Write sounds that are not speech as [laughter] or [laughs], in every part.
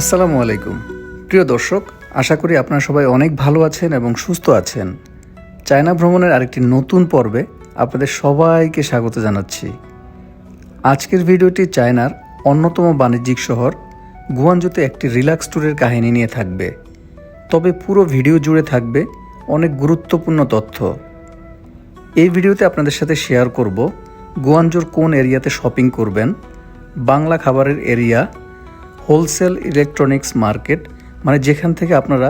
আসসালামু আলাইকুম। প্রিয় দর্শক, আশা করি আপনারা সবাই অনেক ভালো আছেন এবং সুস্থ আছেন। চায়না ভ্রমণের আরেকটি নতুন পর্বে আপনাদের সবাইকে স্বাগত জানাচ্ছি। আজকের ভিডিওটি চায়নার অন্যতম বাণিজ্যিক শহর, গুয়ানজোতে একটি রিল্যাক্স ট্যুরের কাহিনী নিয়ে থাকবে। তবে পুরো ভিডিও জুড়ে থাকবে অনেক গুরুত্বপূর্ণ তথ্য। এই ভিডিওতে আপনাদের সাথে শেয়ার করব গুয়ানজোর কোন এরিয়াতে শপিং করবেন, বাংলা খাবারের এরিয়া হোলসেল ইলেকট্রনিক্স মার্কেট মানে যেখান থেকে আপনারা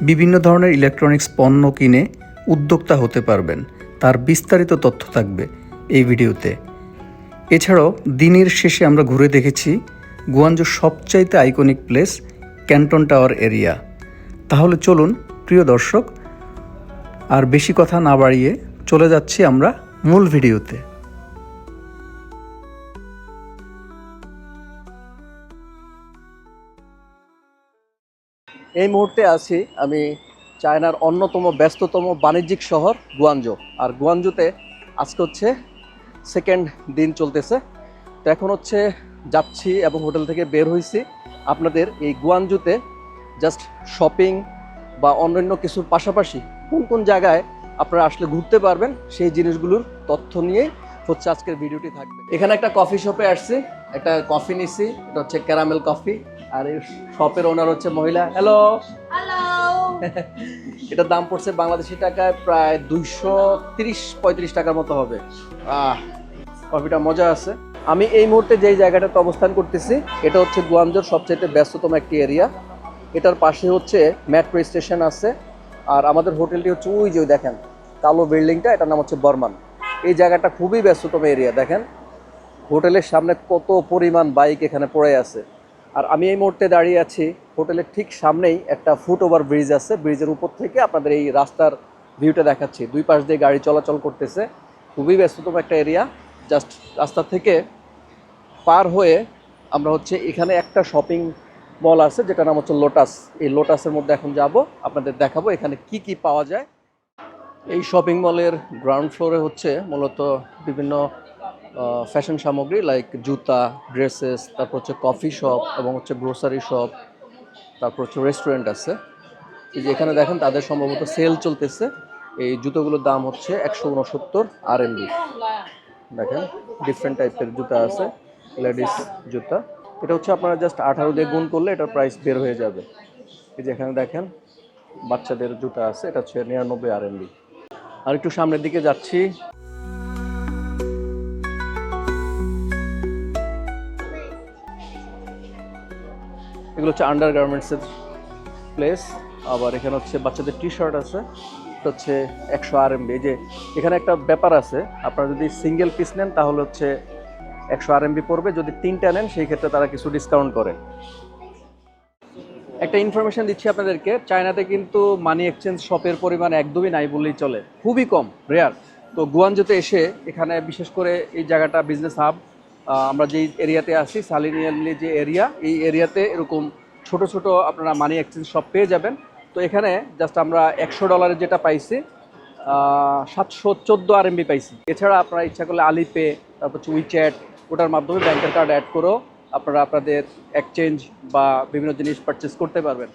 বিভিন্ন ধরনের ইলেকট্রনিক্স পণ্য কিনে উদ্যোক্তা হতে পারবেন। তার বিস্তারিত তথ্য থাকবে এই ভিডিওতে। এছাড়াও দিনের শেষে আমরা ঘুরে দেখেছি গুয়ানজোর সবচাইতে iconic place Canton tower area. তাহলে চলুন, প্রিয় দর্শক, আর বেশি কথা না বাড়িয়ে চলে যাচ্ছি আমরা মূল ভিডিওতে। এই মুহূর্তে আছি আমি চায়নার অন্যতম ব্যস্ততম বাণিজ্যিক শহর গুয়ানজো আর গুয়ানজোতে আজকে হচ্ছে সেকেন্ড দিন চলতেছে। তো এখন হচ্ছে যাচ্ছি এবং হোটেল থেকে বের হয়েছি আপনাদের এই গুয়ানজোতে জাস্ট শপিং বা অন্যান্য কিছুর পাশাপাশি কোন কোন জায়গায় আপনারা আসলে ঘুরতে পারবেন, সেই জিনিসগুলোর তথ্য নিয়ে হচ্ছে আজকের ভিডিওটি থাকবে। এখানে একটা কফি শপে আসছি, একটা কফি নিছি, এটা হচ্ছে ক্যারামেল কফি আর এই শপের ওনার হচ্ছে মহিলা। হ্যালো হ্যালো [laughs] এটার দাম পড়ছে বাংলাদেশি টাকায় প্রায় দুইশো তিরিশ পঁয়ত্রিশ টাকার মতো হবে। আহ কফিটা মজা আছে। আমি এই মুহূর্তে যেই জায়গাটাতে অবস্থান করতেছি এটা হচ্ছে গুয়ামজোর সবচেয়ে ব্যস্ততম একটি এরিয়া এটার পাশে হচ্ছে মেট্রো স্টেশন আছে। আর আমাদের হোটেলটি হচ্ছে ওই যে দেখেন কালো বিল্ডিংটা এটার নাম হচ্ছে বর্মান। এই জায়গাটা খুবই ব্যস্ততম এরিয়া দেখেন। হোটেলের সামনে কত পরিমাণ বাইক এখানে পড়ে আছে। আর আমি এই মুহূর্তে দাঁড়িয়ে আছি হোটেলের ঠিক সামনেই একটা ফুট ওভার ব্রিজ আছে। ব্রিজের উপর থেকে আপনাদের এই রাস্তার ভিউটা দেখাচ্ছি। দুই পাশ দিয়ে গাড়ি চলাচল করতেছে। খুবই ব্যস্ততম একটা এরিয়া জাস্ট রাস্তা থেকে পার হয়ে আমরা হচ্ছে এখানে একটা শপিং মল আছে যেটা নাম হচ্ছে লোটাস এই লোটাসের মধ্যে এখন যাব। আপনাদের দেখাবো এখানে কি কি পাওয়া যায়। এই শপিং মলের গ্রাউন্ড ফ্লোরে হচ্ছে মূলত বিভিন্ন ফ্যাশন সামগ্রী লাইক জুতা ড্রেসেস তারপর হচ্ছে কফি শপ এবং হচ্ছে গ্রোসারি শপ তারপর হচ্ছে রেস্টুরেন্ট আছে। এই যে এখানে দেখেন তাদের সম্ভবত সেল চলতেছে। এই জুতোগুলোর দাম হচ্ছে একশো উনসত্তর আর দেখেন ডিফারেন্ট টাইপের জুতা আছে লেডিস জুতা। এটা হচ্ছে আপনারা জাস্ট আঠারো দিয়ে গুণ করলে এটার প্রাইস বের হয়ে যাবে। এই যে এখানে দেখেন, বাচ্চাদের জুতা আছে, এটা হচ্ছে নিরানব্বই আর আর একটু সামনের দিকে যাচ্ছি। এগুলো হচ্ছে আন্ডার গার্মেন্টসের প্লেস আবার এখানে হচ্ছে বাচ্চাদের টি শার্ট আছে। এটা হচ্ছে একশো আর এমবি যে এখানে একটা ব্যাপার আছে, আপনারা যদি সিঙ্গেল পিস নেন তাহলে হচ্ছে একশো আর এমবি পড়বে। যদি তিনটা নেন, সেই ক্ষেত্রে তারা কিছু ডিসকাউন্ট করে। একটা ইনফরমেশন দিচ্ছি আপনাদেরকে চায়নাতে কিন্তু মানি এক্সচেঞ্জ শপের পরিমাণ একদমই নাই বললেই চলে। খুবই কম রেয়ার তো গুয়ানজোতে এসে এখানে বিশেষ করে এই জায়গাটা বিজনেস হাব আমরা যেই এরিয়াতে আসি সালিনিয়ালি যে এরিয়া এই এরিয়াতে এরকম ছোট ছোট আপনারা মানি এক্সচেঞ্জ সব পেয়ে যাবেন। তো এখানে জাস্ট আমরা একশো ডলারের যেটা পাইছি সাতশো চোদ্দ আর এমবি পাইছি। এছাড়া আপনারা ইচ্ছা করলে আলিপে তারপর হচ্ছে উইচ্যাট ওটার মাধ্যমে ব্যাংকের কার্ড অ্যাড করেও আপনারা আপনাদের এক্সচেঞ্জ বা বিভিন্ন জিনিস পারচেস করতে পারবেন।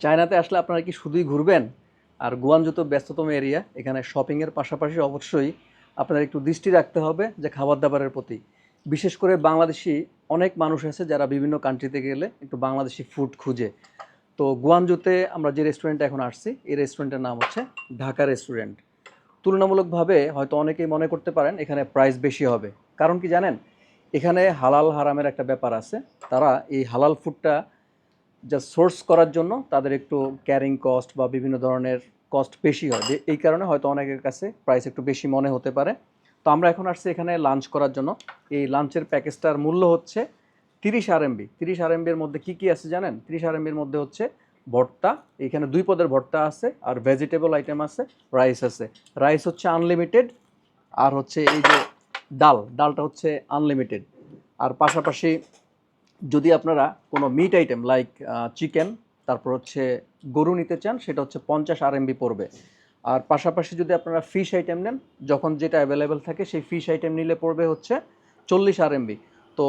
চায়নাতে আসলে আপনারা কি শুধুই ঘুরবেন? আর গুয়ানজো তো ব্যস্ততম এরিয়া এখানে শপিংয়ের পাশাপাশি অবশ্যই আপনাদের একটু দৃষ্টি রাখতে হবে যে খাবার দাবারের প্রতি। বিশেষ করে বাংলাদেশি অনেক মানুষ আছে যারা বিভিন্ন কান্ট্রিতে গেলে একটু বাংলাদেশি ফুড খুঁজে। তো গুয়ানজোতে আমরা যে রেস্টুরেন্টে এখন আসছি, এই রেস্টুরেন্টের নাম হচ্ছে ঢাকা রেস্টুরেন্ট তুলনামূলকভাবে হয়তো অনেকেই মনে করতে পারেন এখানে প্রাইস বেশি হবে। কারণ কি জানেন? এখানে হালাল হারামের একটা ব্যাপার আছে। তারা এই হালাল ফুডটা যা সোর্স করার জন্য তাদের একটু ক্যারিং কস্ট বা বিভিন্ন ধরনের কস্ট বেশি হয়। এই কারণে হয়তো অনেকের কাছে প্রাইস একটু বেশি মনে হতে পারে। তো আমরা এখন আসছি এখানে লাঞ্চ করার জন্য। এই লাঞ্চের প্যাকেজটার মূল্য হচ্ছে তিরিশ আর এমবি তিরিশ আর এমবির মধ্যে কী কী আছে জানেন? তিরিশ আর এমবির মধ্যে হচ্ছে ভর্তা। এখানে দুই পদের ভর্তা আছে আর ভেজিটেবল আইটেম আছে রাইস আছে। রাইস হচ্ছে আনলিমিটেড আর হচ্ছে এই যে ডাল, ডালটা হচ্ছে আনলিমিটেড আর পাশাপাশি যদি আপনারা কোনো মিট আইটেম লাইক চিকেন তারপর হচ্ছে গরু নিতে চান, সেটা হচ্ছে পঞ্চাশ আর এমবি পড়বে। আর পাশাপাশি যদি আপনারা ফিশ আইটেম নেন যখন যেটা অ্যাভেলেবেল থাকে সেই ফিশ আইটেম নিলে পড়বে হচ্ছে চল্লিশ আর এমবি তো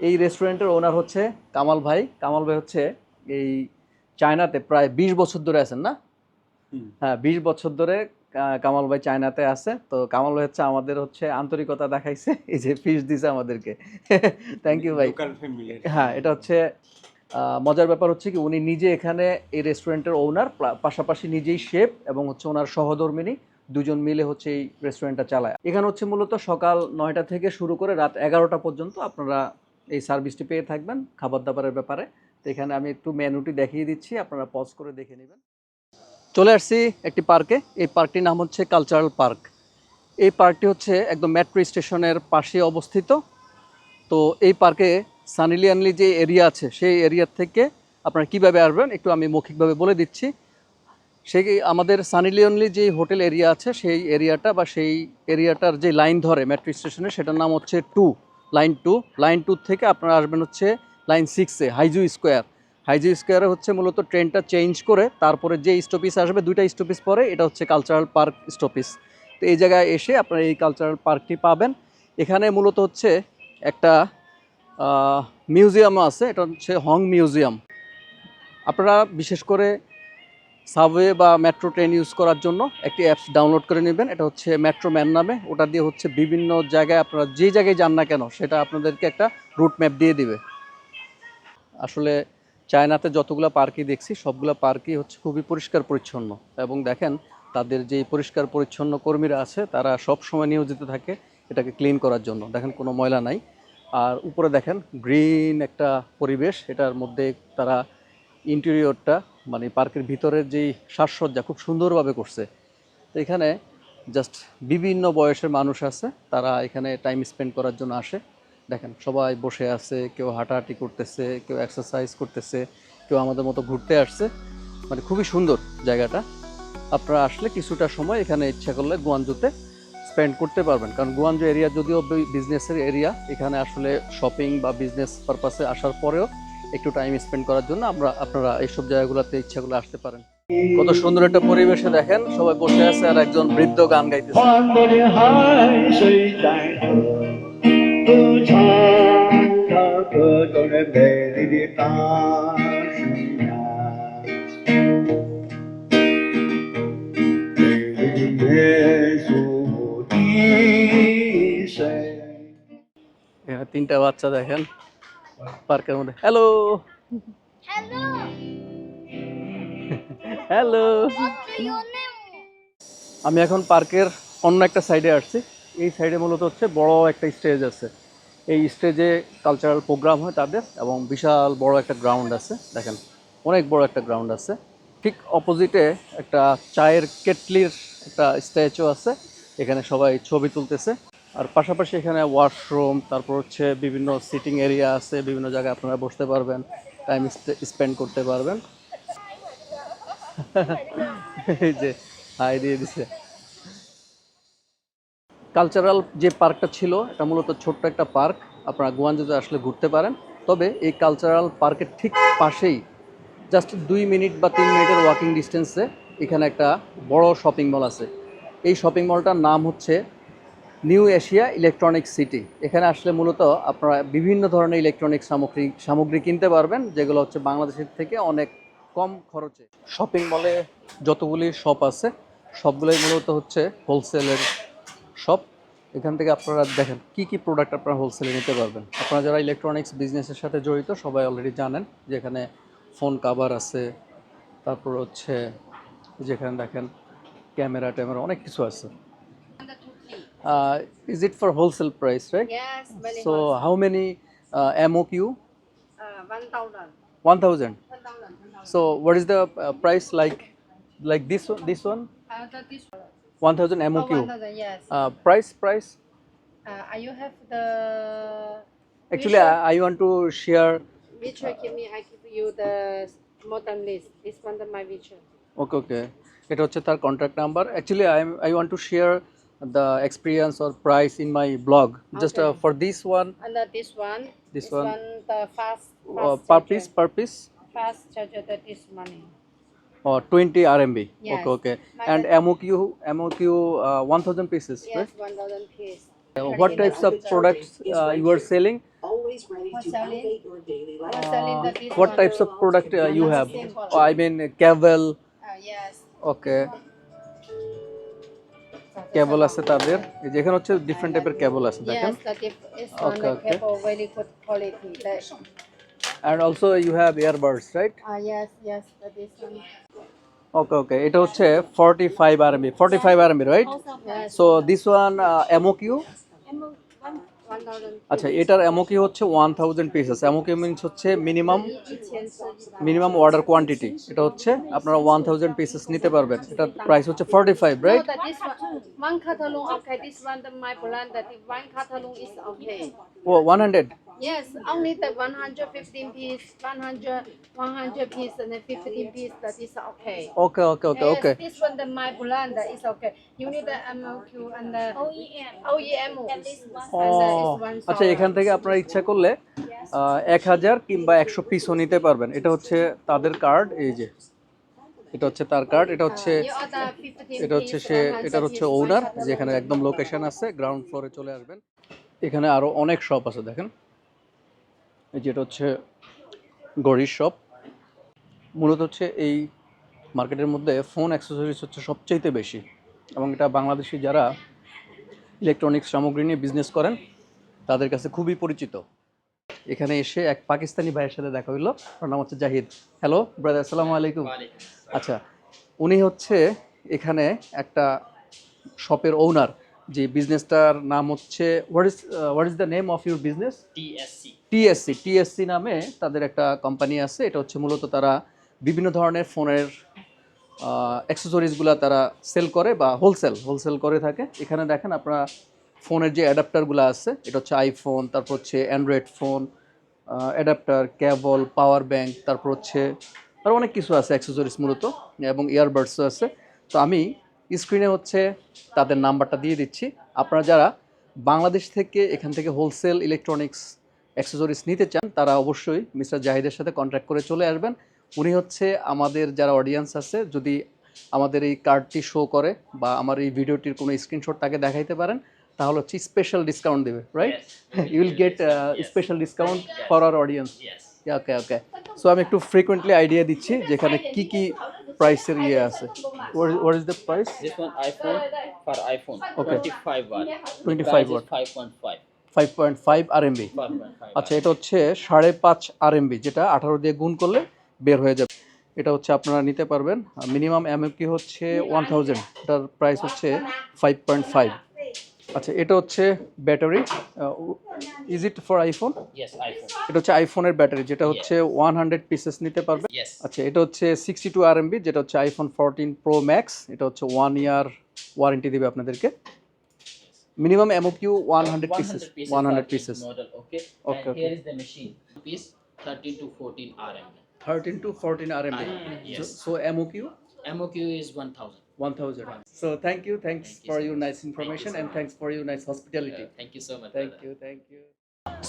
এই রেস্টুরেন্টের ওনার হচ্ছে কামাল ভাই। কামাল ভাই হচ্ছে এই চায়নাতে প্রায় বিশ বছর ধরে আছেন না? হ্যাঁ বিশ বছর ধরে কামাল ভাই চায়নাতে আছে। তো কামাল ভাই হচ্ছে আমাদের হচ্ছে আন্তরিকতা দেখাইছে এই যে ফিস দিছে আমাদেরকে। [laughs] থ্যাংক ইউ ভাই। হ্যাঁ এটা হচ্ছে মজার ব্যাপার হচ্ছে কি, উনি নিজে এখানে এই রেস্টুরেন্টের ওনার পাশাপাশি নিজেই শেফ এবং হচ্ছে ওনার সহধর্মিনী দুজন মিলে হচ্ছে এই রেস্টুরেন্টটা চালায়। এখানে হচ্ছে মূলত সকাল নয়টা থেকে শুরু করে রাত এগারোটা পর্যন্ত আপনারা এই সার্ভিসটি পেয়ে থাকবেন খাবার দাবারের ব্যাপারে। তো এখানে আমি একটু মেনুটি দেখিয়ে দিচ্ছি, আপনারা পজ করে দেখে নেবেন। চলে আসছি একটি পার্কে, এই পার্কটির নাম হচ্ছে কালচারাল পার্ক এই পার্কটি হচ্ছে একদম মেট্রো স্টেশনের পাশে অবস্থিত। তো এই পার্কে সানিলিয়ানলি যে এরিয়া আছে, সেই এরিয়ার থেকে আপনারা কীভাবে আসবেন, একটু আমি মৌখিকভাবে বলে দিচ্ছি। সেই আমাদের সানিলিয়নলি যে হোটেল এরিয়া আছে, সেই এরিয়াটা বা সেই এরিয়াটার যে লাইন ধরে মেট্রো স্টেশনে সেটার নাম হচ্ছে two line two line two থেকে আপনারা আসবেন হচ্ছে লাইন সিক্সে হাইজু স্কোয়ার হাইজু স্কোয়ারে হচ্ছে মূলত ট্রেনটা চেঞ্জ করে, তারপরে যে স্টপিস আসবে, দুইটা স্টপিস পরে, এটা হচ্ছে কালচারাল পার্ক স্টপিস তো এই জায়গায় এসে আপনারা এই কালচারাল পার্কটি পাবেন। এখানে মূলত হচ্ছে একটা মিউজিয়ামও আছে, এটা হচ্ছে হং মিউজিয়াম আপনারা বিশেষ করে সাবওয়ে বা মেট্রো ট্রেন ইউজ করার জন্য একটি অ্যাপস ডাউনলোড করে নেবেন, এটা হচ্ছে মেট্রো ম্যান নামে। ওটা দিয়ে হচ্ছে বিভিন্ন জায়গায় আপনারা যে জায়গায় যান না কেন, সেটা আপনাদেরকে একটা রুট ম্যাপ দিয়ে দিবে। আসলে চায়নাতে যতগুলো পার্কই দেখছি, সবগুলো পার্কই হচ্ছে খুবই পরিষ্কার পরিচ্ছন্ন। এবং দেখেন, তাদের যে পরিষ্কার পরিচ্ছন্ন কর্মীরা আছে, তারা সব সময় নিয়োজিত থাকে এটাকে ক্লিন করার জন্য। দেখেন কোনো ময়লা নাই। আর উপরে দেখেন গ্রিন একটা পরিবেশ, এটার মধ্যে তারা ইন্টেরিয়রটা মানে পার্কের ভিতরের যেই সাজসজ্জা খুব সুন্দরভাবে করছে। এখানে জাস্ট বিভিন্ন বয়সের মানুষ আছে, তারা এখানে টাইম স্পেন্ড করার জন্য আসে। দেখেন, সবাই বসে আছে, কেউ হাঁটাহাঁটি করতেছে, কেউ এক্সারসাইজ করতেছে, কেউ আমাদের মতো ঘুরতে আসছে। মানে খুবই সুন্দর জায়গাটা। আপনারা আসলে কিছুটা সময় এখানে ইচ্ছা করলে গুয়াঞ্জুতে স্পেন্ড করতে পারবেন। কারণ গুয়াঞ্জু এরিয়া যদিও বিজনেসের এরিয়া এখানে আসলে শপিং বা বিজনেস পারপাসে আসার পরেও একটু টাইম স্পেন্ড করার জন্য আমরা, আপনারা এইসব জায়গাগুলোতে ইচ্ছাগুলো আসতে পারেন। কত সুন্দর একটা পরিবেশে দেখেন, সবাই বসে আছে আর একজন বৃদ্ধ গান গাইতেছে। 万 তিনটা বাচ্চা দেখেন পার্কের মধ্যে। Hello hello? আমি এখন পার্কের অন্য একটা সাইডে আসছি। এই সাইডে মূলত হচ্ছে বড় একটা স্টেজ আছে। এই স্টেজে কালচারাল প্রোগ্রাম হয় তাদের এবং বিশাল বড় একটা গ্রাউন্ড আছে। দেখেন অনেক বড় একটা গ্রাউন্ড আছে। ঠিক অপোজিটে একটা চায়ের কেটলির একটা স্ট্যাচু আছে। এখানে সবাই ছবি তুলতেছে। আর পাশাপাশি এখানে ওয়াশরুম তারপর হচ্ছে বিভিন্ন সিটিং এরিয়া আছে, বিভিন্ন জায়গায় আপনারা বসতে পারবেন টাইম স্পেন্ড করতে পারবেন। এই যে হাই দিয়ে দিছে। কালচারাল যে পার্কটা ছিল, এটা মূলত ছোট্ট একটা পার্ক আপনারা গোয়াঞ্জুতে আসলে ঘুরতে পারেন। তবে এই কালচারাল পার্কের ঠিক পাশেই জাস্ট দুই মিনিট বা তিন মিনিটের ওয়াকিং ডিস্টেন্সে এখানে একটা বড় শপিং মল আছে। এই শপিং মলটার নাম হচ্ছে নিউ এশিয়া ইলেকট্রনিক সিটি এখানে আসলে মূলত আপনারা বিভিন্ন ধরনের ইলেকট্রনিক সামগ্রী সামগ্রী কিনতে পারবেন, যেগুলো হচ্ছে বাংলাদেশের থেকে অনেক কম খরচে। শপিং মলে যতগুলি শপ আছে, সবগুলোই মূলত হচ্ছে হোলসেলের শপ এখান থেকে আপনারা দেখেন, কি কি প্রোডাক্ট আপনারা হোলসেলে নিতে পারবেন। আপনারা যারা ইলেকট্রনিক্স বিজনেসের সাথে জড়িত, সবাই অলরেডি জানেন যে এখানে ফোন কাভার আছে, তারপর হচ্ছে যেখানে দেখেন ক্যামেরা ট্যামেরা অনেক কিছু আছে। Is it for wholesale price right Yes, very so hot. How many MO Q Uh, 1,000. One thousand 1,000. 1,000. So what is the uh, price like like this one this one Uh, the, this one. 1000 Oh, MOQ 1,000, yes. uh, price price Uh, are you have the... actually Which I, I want to share Which one give me? I give you the modern list. This one the my which one? okay okay এটা হচ্ছে তার contact number actually I I want to share the experience or price in my blog. Just uh, for this one. And uh, this one. This, this one, one. The fast. Uh, fast uh, Purpose. piece. Fast charger that is money. Oh, 20 RMB. Yes. Okay, okay. My and MOQ, MOQ uh, 1000 pieces, yes, right? 1000 pieces. Uh, what types of products uh, you are selling? Always ready to selling? Your daily life. Uh, what types of product uh, you have? Oh, I mean, Cavill. Uh, yes. Okay. কেবল আছে তাদের। এই যে এখানে হচ্ছে different টাইপের cable আছে দেখেন। Okay okay and also you have earbuds right okay okay এটা হচ্ছে 45 RMB 45 RMB right so this one MOQ MOQ আচ্ছা এটার অ্যামোকি হচ্ছে? One thousand pieces MOQ means হচ্ছে মিনিমাম মিনিমাম অর্ডার কোয়ান্টিটি এটা হচ্ছে আপনারা ওয়ান থাউজেন্ড পিসেস নিতে পারবেন। এটার প্রাইস হচ্ছে forty five right O one hundred one, one catalog okay. This one, the my brand, that the one catalog is okay. ও 100 Yes, only the 115 piece, 100, 100 piece, and then 15 piece. That is okay. Okay okay okay Yes, okay this one, the my brand, that is okay. You need the MOQ and the OEM. OEM. One আচ্ছা এখান থেকে আপনারা ইচ্ছা করলে এক হাজার কিংবা একশো পিসও নিতে পারবেন এটা হচ্ছে তাদের কার্ড এই যে এটা হচ্ছে তার কার্ড এটা হচ্ছে You order 15 এটা হচ্ছে সে 100 এটা হচ্ছে ওনার. যেখানে একদম লোকেশন আছে গ্রাউন্ড ফ্লোরে চলে আসবেন এখানে আরও অনেক শপ আছে দেখেন যেটা হচ্ছে গড়ির শপ মূলত হচ্ছে এই মার্কেটের মধ্যে ফোন অ্যাক্সেসরিজ হচ্ছে সবচাইতে বেশি। এবং এটা বাংলাদেশি যারা ইলেকট্রনিক্স সামগ্রী নিয়ে বিজনেস করেন তাদের কাছে খুবই পরিচিত। এখানে এসে এক পাকিস্তানি ভাইয়ের সাথে দেখা হইল ওর নাম হচ্ছে জাহিদ। হ্যালো ব্রাদার আসসালামু আলাইকুম। আচ্ছা উনি হচ্ছে এখানে একটা শপের ওনার যে বিজনেসটার নাম হচ্ছে what is what is the name of your business TSC. TSC TSC নামে তাদের একটা কোম্পানি আছে। এটা হচ্ছে মূলত তারা বিভিন্ন ধরনের ফোনের অ্যাক্সেসরিজগুলো তারা সেল করে বা হোলসেল হোলসেল করে থাকে। এখানে দেখেন আপনারা ফোনের যে অ্যাডাপ্টারগুলো আছে এটা হচ্ছে আইফোন তারপর হচ্ছে android phone adapter cable power bank তারপর হচ্ছে আরও অনেক কিছু আছে অ্যাক্সেসরিজ মূলত এবং ইয়ারবাডসও আছে। তো আমি স্ক্রিনে হচ্ছে তাদের নাম্বারটা দিয়ে দিচ্ছি। আপনারা যারা বাংলাদেশ থেকে এখান থেকে হোলসেল ইলেকট্রনিক্স অ্যাক্সেসরিজ নিতে চান তারা অবশ্যই মিস্টার জাহিদের সাথে কন্ট্যাক্ট করে চলে আসবেন। উনি হচ্ছে আমাদের যারা অডিয়েন্স আছে যদি আমাদের এই কার্ডটি শো করে বা আমার এই ভিডিওটির কোনো স্ক্রিনশট তাকে দেখাইতে পারেন তাহলে হচ্ছে স্পেশাল ডিসকাউন্ট দেবে right you will get special discount for our audience okay okay so আমি একটু ফ্রিকোয়েন্টলি আইডিয়া দিচ্ছি যেখানে কি কি প্রাইসের ইয়ে আছে what is the price This one iPhone for iPhone. Okay. 25 watt. 25 Price is watt. 5.5. Five point five RMB 5.5. আচ্ছা এটা হচ্ছে সাড়ে পাঁচ আর এমবি যেটা আঠারো দিয়ে গুণ করলে বের হয়ে যাবে এটা হচ্ছে আপনারা নিতে পারবেন মিনিমাম এমএমকি হচ্ছে ওয়ান থাউজেন্ড এটার প্রাইস হচ্ছে ফাইভ পয়েন্ট ফাইভ আচ্ছা এটা হচ্ছে battery. Is it for iPhone এটা হচ্ছে আইফোনের ব্যাটারি যেটা হচ্ছে ওয়ান হান্ড্রেড পিসেস নিতে পারবে। আচ্ছা এটা হচ্ছে সিক্সটি টু আর এমবি যেটা হচ্ছে আইফোন ফোরটিন প্রো ম্যাক্স এটা হচ্ছে ওয়ান ইয়ার ওয়ারেন্টি দেবে আপনাদেরকে। Minimum MOQ one hundred pieces one hundred pieces okay okay 13 to 14 RMB. Thirteen to fourteen R Yes. So MOQ MOQ is 1000. 1000 so thank you. Thanks Thank you for so your much. nice information you so and much. thanks for your nice hospitality. Uh, thank you so much. Thank brother. You thank you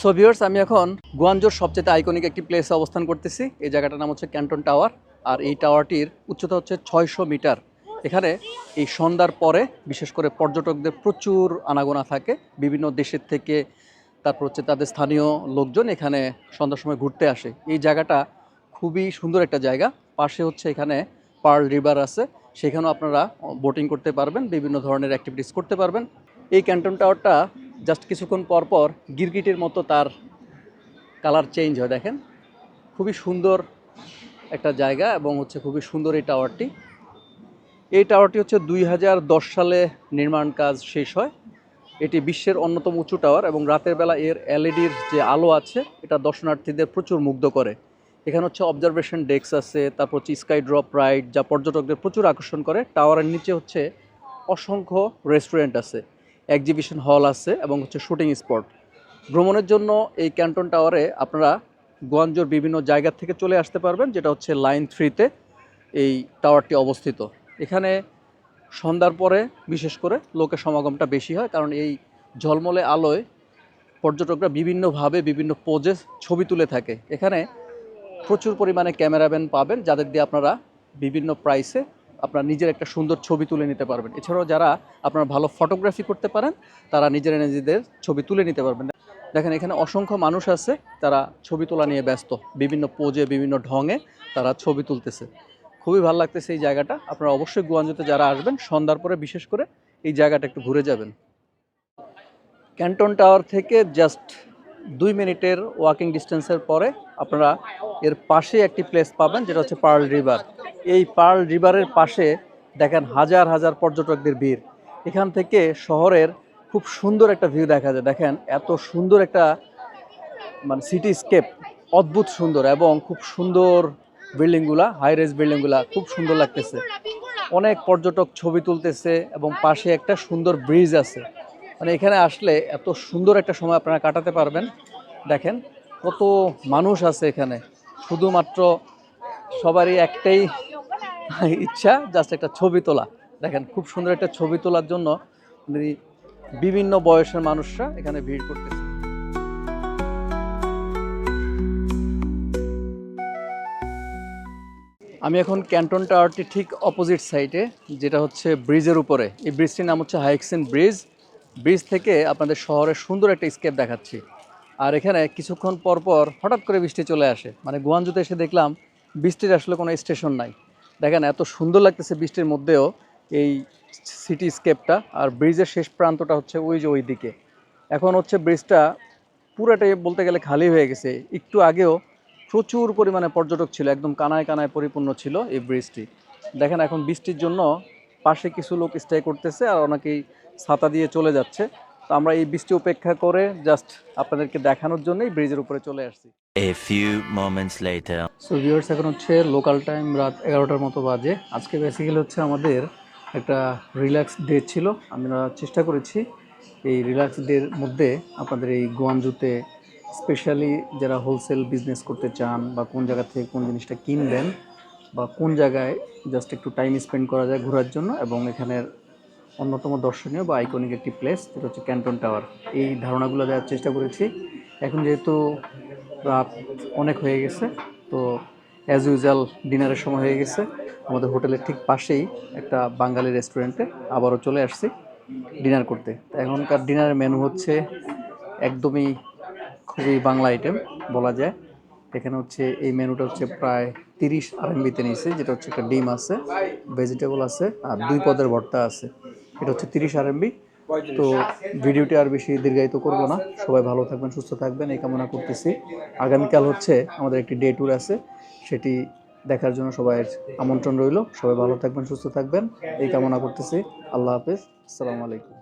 so viewers আমি এখন গুয়ানজোর সবচেয়ে iconic একটি প্লেসে অবস্থান করতেছি। এই জায়গাটার নাম হচ্ছে ক্যান্টন টাওয়ার আর এই টাওয়ারটির উচ্চতা হচ্ছে ছয়শো মিটার। এখানে এই সন্ধ্যার পরে বিশেষ করে পর্যটকদের প্রচুর আনাগোনা থাকে। বিভিন্ন দেশের থেকে তারপর হচ্ছে তাদের স্থানীয় লোকজন এখানে সন্ধ্যার সময় ঘুরতে আসে। এই জায়গাটা খুবই সুন্দর একটা জায়গা। পাশে হচ্ছে এখানে পার্ল রিভার আছে। সেখানেও আপনারা বোটিং করতে পারবেন, বিভিন্ন ধরনের অ্যাক্টিভিটিস করতে পারবেন। এই ক্যান্টন টাওয়ারটা জাস্ট কিছুক্ষণ পর পর গিরগিটির মতো তার কালার চেঞ্জ হয়, দেখেন। খুবই সুন্দর একটা জায়গা এবং হচ্ছে খুবই সুন্দর এই টাওয়ারটি এই টাওয়ারটি হচ্ছে দুই হাজার দশ সালে নির্মাণ কাজ শেষ হয়। এটি বিশ্বের অন্যতম উঁচু টাওয়ার এবং রাতের বেলা এর এলইডির যে আলো আছে, এটা দর্শনার্থীদের প্রচুর মুগ্ধ করে। এখানে হচ্ছে অবজারভেশন ডেস্ক আছে, তারপর হচ্ছে স্কাই ড্রপ রাইড যা পর্যটকদের প্রচুর আকর্ষণ করে। টাওয়ারের নিচে হচ্ছে অসংখ্য রেস্টুরেন্ট আছে এক্সিবিশন হল আছে এবং হচ্ছে শুটিং স্পট ভ্রমণের জন্য এই ক্যান্টন টাওয়ারে আপনারা গোয়াঞ্জোর বিভিন্ন জায়গা থেকে চলে আসতে পারবেন, যেটা হচ্ছে লাইন থ্রিতে এই টাওয়ারটি অবস্থিত। এখানে সন্ধ্যার পরে বিশেষ করে লোকের সমাগমটা বেশি হয়, কারণ এই ঝলমলে আলোয় পর্যটকরা বিভিন্নভাবে বিভিন্ন পোজে ছবি তুলে থাকে। এখানে প্রচুর পরিমাণে ক্যামেরাম্যান পাবেন, যাদের দিয়ে আপনারা বিভিন্ন প্রাইসে আপনার নিজের একটা সুন্দর ছবি তুলে নিতে পারবেন। এছাড়াও যারা আপনারা ভালো ফটোগ্রাফি করতে পারেন, তারা নিজেরা নিজেদের ছবি তুলে নিতে পারবেন। দেখেন, এখানে অসংখ্য মানুষ আছে, তারা ছবি তোলা নিয়ে ব্যস্ত। বিভিন্ন পোজে বিভিন্ন ঢঙে তারা ছবি তুলতেছে। খুবই ভালো লাগতেছে এই জায়গাটা। আপনারা অবশ্যই গুয়াঞ্জুতে যারা আসবেন, সন্ধ্যার পরে বিশেষ করে এই জায়গাটা একটু ঘুরে যাবেন। ক্যান্টন টাওয়ার থেকে জাস্ট দুই মিনিটের ওয়াকিং ডিস্টেন্সের পরে আপনারা এর পাশে একটি প্লেস পাবেন, যেটা হচ্ছে পার্ল রিভার এই পার্ল রিভারের পাশে দেখেন হাজার হাজার পর্যটকদের ভিড়। এখান থেকে শহরের খুব সুন্দর একটা ভিউ দেখা যায়। দেখেন এত সুন্দর একটা মানে সিটি স্কেপ অদ্ভুত সুন্দর এবং খুব সুন্দর বিল্ডিংগুলা হাই রেজ বিল্ডিংগুলা খুব সুন্দর লাগতেছে। অনেক পর্যটক ছবি তুলতেছে এবং পাশে একটা সুন্দর ব্রিজ আছে। মানে এখানে আসলে এত সুন্দর একটা সময় আপনারা কাটাতে পারবেন। দেখেন কত মানুষ আছে এখানে। শুধুমাত্র সবারই একটাই ইচ্ছা জাস্ট একটা ছবি তোলা। দেখেন খুব সুন্দর একটা ছবি তোলার জন্য মানে বিভিন্ন বয়সের মানুষরা এখানে ভিড় করতেছে। আমি এখন ক্যান্টন টাওয়ারটি ঠিক অপোজিট সাইডে যেটা হচ্ছে ব্রিজের উপরে। এই ব্রিজটির নাম হচ্ছে হাইক্সিন ব্রিজ। ব্রিজ থেকে আপনাদের শহরের সুন্দর একটা স্কেপ দেখাচ্ছি। আর এখানে কিছুক্ষণ পর পর হঠাৎ করে বৃষ্টি চলে আসে। মানে গুয়াঞ্জুতে এসে দেখলাম বৃষ্টির আসলে কোনো স্টেশন নাই। দেখেন এত সুন্দর লাগতেছে বৃষ্টির মধ্যেও এই সিটি স্কেপটা আর ব্রিজের শেষ প্রান্তটা হচ্ছে ওই যে ওই দিকে এখন হচ্ছে ব্রিজটা পুরাটাই বলতে গেলে খালি হয়ে গেছে। একটু আগেও প্রচুর পরিমাণে পর্যটক ছিল, একদম কানায় কানায় পরিপূর্ণ ছিল এই ব্রিজটি। দেখেন এখন বৃষ্টির জন্য পাশে কিছু লোক স্টে করতেছে আর অনেকেই ছাতা দিয়ে চলে যাচ্ছে। তো আমরা এই বৃষ্টি উপেক্ষা করে জাস্ট আপনাদেরকে দেখানোর জন্যই ব্রিজের উপরে চলে আসছি। A few moments later. So viewers এখন হচ্ছে লোকাল টাইম রাত এগারোটার মতো বাজে। আজকে বেসিক্যালি হচ্ছে আমাদের একটা রিল্যাক্স ডে ছিল। আমরা চেষ্টা করেছি এই রিল্যাক্স ডের মধ্যে আপনাদের এই গোয়াঞ্জুতে স্পেশালি যারা হোলসেল বিজনেস করতে চান বা কোন জায়গা থেকে কোন জিনিসটা কিনবেন বা কোন জায়গায় জাস্ট একটু টাইম স্পেন্ড করা যায় ঘোরার জন্য এবং এখানের অন্যতম দর্শনীয় বা আইকনিক একটি প্লেস যেটা হচ্ছে ক্যান্টন টাওয়ার এই ধারণাগুলো দেওয়ার চেষ্টা করেছি। এখন যেহেতু রাত অনেক হয়ে গেছে, তো অ্যাজ ইউজুয়াল ডিনারের সময় হয়ে গেছে। আমাদের হোটেলের ঠিক পাশেই একটা বাঙালি রেস্টুরেন্টে আবারও চলে আসছি ডিনার করতে। এখনকার ডিনারের মেনু হচ্ছে একদমই খুবই বাংলা আইটেম বলা যায়। এখানে হচ্ছে এই মেনুটা হচ্ছে প্রায় তিরিশ আরএমবিতে নিয়েছে, যেটা হচ্ছে একটা ডিম আছে ভেজিটেবল আছে, আর দুই পদের ভর্তা আছে। এটা হচ্ছে তিরিশ আর আরএমবি তো ভিডিওটি আর বেশি দীর্ঘায়িত করব না। সবাই ভালো থাকবেন, সুস্থ থাকবেন, এই কামনা করতেছি। আগামীকাল হচ্ছে আমাদের একটি ডে ট্যুর আছে। সেটি দেখার জন্য সবাই আমন্ত্রণ রইল। সবাই ভালো থাকবেন, সুস্থ থাকবেন, এই কামনা করতেছি। আল্লাহ হাফিজ। আসসালামু আলাইকুম।